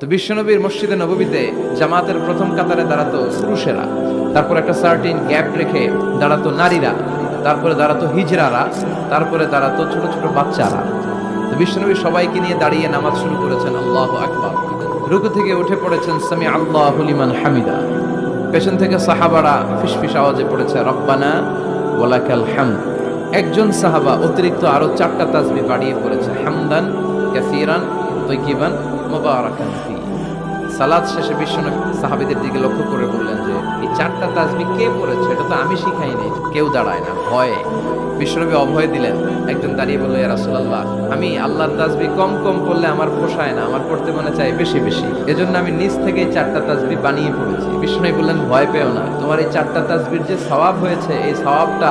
তো বিশ্বনবীর মসজিদে নববীতে জামাতের প্রথম কাতারে দাঁড়াতো পুরুষেরা। তারপর একটা সার্টিন গ্যাপ রেখে দাঁড়াতো নারীরা। তারপরে দাঁড়াতো হিজরারা। তারপরে দাঁড়াতো ছোট ছোট বাচ্চারা। তো বিশ্বনবী সবাইকে নিয়ে দাঁড়িয়ে নামাজ শুরু করেছেন, আল্লাহ আকবার। রুকু থেকে উঠে পড়েছেন সামি আল্লাহ লিমান হামিদা। পেছন থেকে সাহাবারা ফিসফিস আওয়াজে পড়েছে, রব্বানা ওয়ালাকাল হাম একজন সাহাবা অতিরিক্ত আরও চারটা তাসবি বাড়িয়ে পড়েছে, হামদান কাসিরান طيبا مباركا فيه. সালাদ শেষে বিশ্বনবী সাহাবীদের দিকে লক্ষ্য করে বললেন যে, এই চারটা তাসবি কে পড়েছে? এটা তো আমি শিখাই নাই। কেউ দাঁড়ায় না। ভয়ে বিশ্বনবী অভয় দিলেন, একজন দাঁড়িয়ে বলল রাসূলুল্লাহ, আমি আল্লাহর তাসবি কম কম পড়লে আমার পোষায় না, আমার পড়তে মনে চাই বেশি বেশি। এজন্য আমি নিজ থেকে চারটা তাসবি বানিয়ে পড়েছি। বিষ্ণু বললেন, ভয় পেও না। তোমার এই চারটা তাজবির যে সওয়াব হয়েছে, এই সওয়াবটা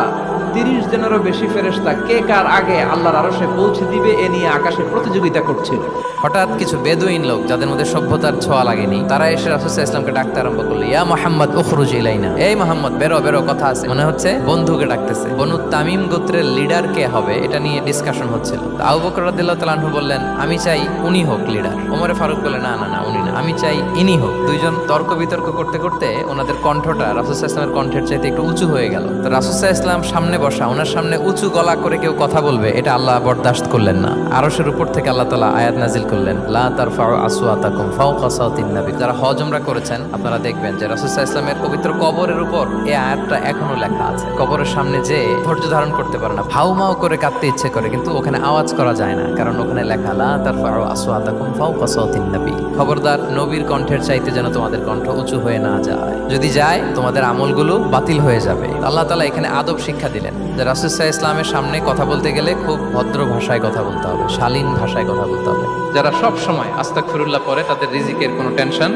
তিরিশ জনেরও বেশি ফেরেশতা কে কার আগে আল্লাহর আরশে পৌঁছে দিবে, এ নিয়ে আকাশে প্রতিযোগিতা করছিল। হঠাৎ কিছু বেদুইন লোক, যাদের মধ্যে সভ্যতার ছোঁয়া লাগেনি। তারা এসে রাসূল ইসলামকে ডাকতে আরম্ভ করল, ইয়া মোহাম্মদ, উখরুজ ইলাইনা। এই মোহাম্মদ, বেরো বেরো, কথা আছে। মনে হচ্ছে বন্ধুকে ডাকতেছে। বনু তামিম গোত্রের লিডার কে হবে, এটা নিয়ে ডিসকাশন হচ্ছিল। আবু বকর রাদিয়াল্লাহু আনহু বললেন, আমি চাই উনি হোক লিডার ওমরে ফারুক বলে না না না, উনি না। আমি চাই ইনি হোক। দুইজন তর্ক বিতর্ক করতে করতে ওনাদের কণ্ঠটা রাসূল ইসলামের কণ্ঠের চাইতে একটু উঁচু হয়ে গেল। তো রাসূল ইসলাম সামনে বসা, ওনার সামনে উঁচু গলা করে কেউ কথা বলবে, এটা আল্লাহ বরদাস্ত করলেন না। আরশের উপর থেকে আল্লাহ তাআলা আয়াত নাজিল করলেন, লা তারফাউ আসওয়াতাকুম ফাওকা সাওতিন নবী। যারা হজ উমরা করেছেন, আপনারা দেখবেন যে রাসূল ইসলামের পবিত্র কবরের উপর এই আয়াতটা এখনও লেখা আছে। কবরের সামনে যে ধৈর্য ধারণ করতে পারে না। ভাউ মাউ করে কাঁদতে ইচ্ছে করে, কিন্তু ওখানে আওয়াজ করা যায় না। কারণ ওখানে লেখা, লা তারফাউ আসওয়াতাকুম ফাওকা সাওতিন নবী। খবরদার নবীর কণ্ঠের চাইতে যেন তোমাদের কণ্ঠ উঁচু হয়ে না যায়। যদি যায়, তোমাদের আমলগুলো বাতিল হয়ে যাবে। আল্লাহ তাআলা এখানে আদব শিক্ষা দিলেন যে রাসূল ইসলামের সামনে কথা বলতে গেলে খুব ভদ্র ভাষায় কথা বলতে হবে, শালীন ভাষায় কথা বলতে হবে। যারা সব সময় আস্তাক ফিরুল্লাহ পরে তাদের রিজিকের কোনো টেনশন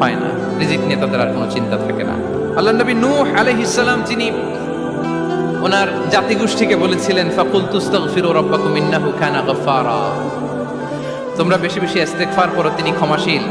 হয় না। রিজিক নিয়ে তাদের আর কোনো চিন্তা থাকে না। আল্লাহ নবী নূহ আলাইহিস সালাম, যিনি ওনার জাতিগোষ্ঠীকে বলেছিলেন ফাকুল তুস্তাগফিরু রাব্বাকুম ইন্নাহু কানা গাফফারা। তোমরা বেশি বেশি ইস্তেগফার করো, তিনি ক্ষমাশীল।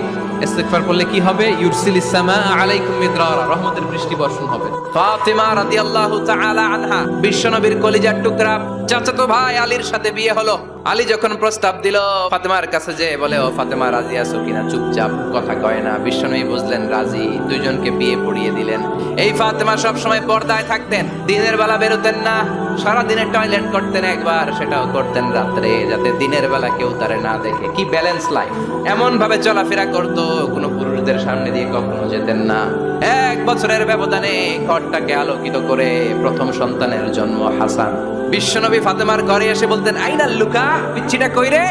ইস্তেগফার করলে কি হবে? ইউরসিলিস সামা আলাইকুম মিদরারা। রহমতের বৃষ্টি বর্ষণ হবে। ফাতিমা রাদিয়াল্লাহু তাআলা আনহা, বিশ্বনবীর কলিজার টুকরা, চাচাতো ভাই আলীর সাথে বিয়ে হলো। আলী যখন প্রস্তাব দিল, ফাতেমার কাছে যে বলে, ও ফাতেমা, রাজি আছো কিনা? চুপচাপ কথা কয় না। বিশ্বনবী বুঝলেন, রাজি। দুইজনকে বিয়ে পড়িয়ে দিলেন। এই ফাতেমা সব সময় পর্দায় থাকতেন। দিনের বেলা বেরোতেন না। সারা দিনে টয়লেট করতেন একবার, সেটাও করতেন রাত্রে, যাতে দিনের বেলা কেউ তারে না দেখে। কি ব্যালেন্স লাইফ এমন ভাবে চলাফেরা করতো, কোনো পুরুষদের সামনে দিয়ে কখনো যেতেন না। এক বছরের ব্যবধানে ঘরটাকে আলোকিত করে প্রথম সন্তানের জন্ম হাসান। বিশ্বনবী ফাতেমার ঘরে এসে বলতেন, আইনাল লুকা পিচ্ছিটা কই রে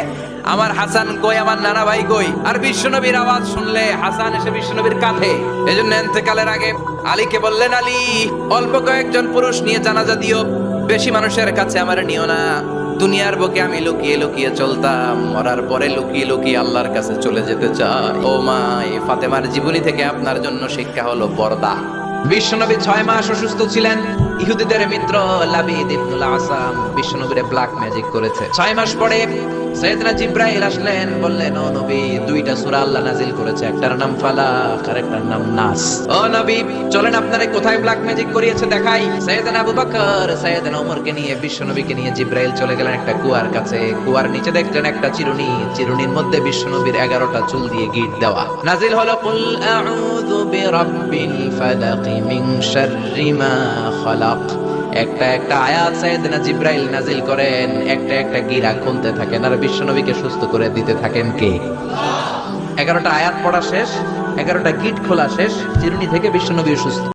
আমার হাসান কই, আমার নানা ভাই কই? আর বিশ্বনবীর আওয়াজ শুনলে হাসান এসে বিশ্বনবীর কাঁধে। এজন্য এন্তেকালের আগে আলীকে বললেন, আলী, অল্প কয়েকজন পুরুষ নিয়ে জানাজা দিও। বেশি মানুষের কাছে আমার নিও না। দুনিয়ার বুকে আমি লুকিয়ে লুকিয়ে চলতাম। মরার পরে লুকিয়ে লুকিয়ে আল্লাহর কাছে চলে যেতে চাই। ও মা, এই ফাতেমার জীবনী থেকে আপনার জন্য শিক্ষা হলো পর্দা। বিশ্বনবী ছয় মাস অসুস্থ ছিলেন। ইহুদিদের মিত্র লাবিদ ইবনুল আসাম বিশ্বনবীরে ব্ল্যাক ম্যাজিক করেছে। ছয় মাস পরে সৈয়দনা জিব্রাইল আসলেন, বললেন, ও নবী, দুইটা সূরা আল্লাহ নাজিল করেছে, একটার নাম ফালাক আর একটার নাম নাস। ও নবী, চলেন আপনারে কোথায় ব্ল্যাক ম্যাজিক করিয়েছে দেখাই? সৈয়দনা আবু বকর, সৈয়দনা ওমরকে নিয়ে বিশ্বনবীকে নিয়ে জিব্রাইল চলে গেলেন একটা কুয়ার কাছে। কুয়ার নিচে দেখলেন একটা চিরুনি, চিরুনির মধ্যে বিশ্বনবীর এগারোটা চুল দিয়ে গিট দেওয়া। নাজিল হলো, কুল আউযু বিরাব্বিল ফালাক মিন শাররি মা খালাক। একটা একটা আয়াত সাইয়েদনা জিব্রাইল নাজিল করেন, একটা একটা গিরা খুলতে থাকেন, আর বিশ্বনবীকে সুস্থ করে দিতে থাকেন কে? এগারোটা আয়াত পড়া শেষ, এগারোটা গিট খোলা শেষ, চিরুনি থেকে বিশ্বনবী সুস্থ।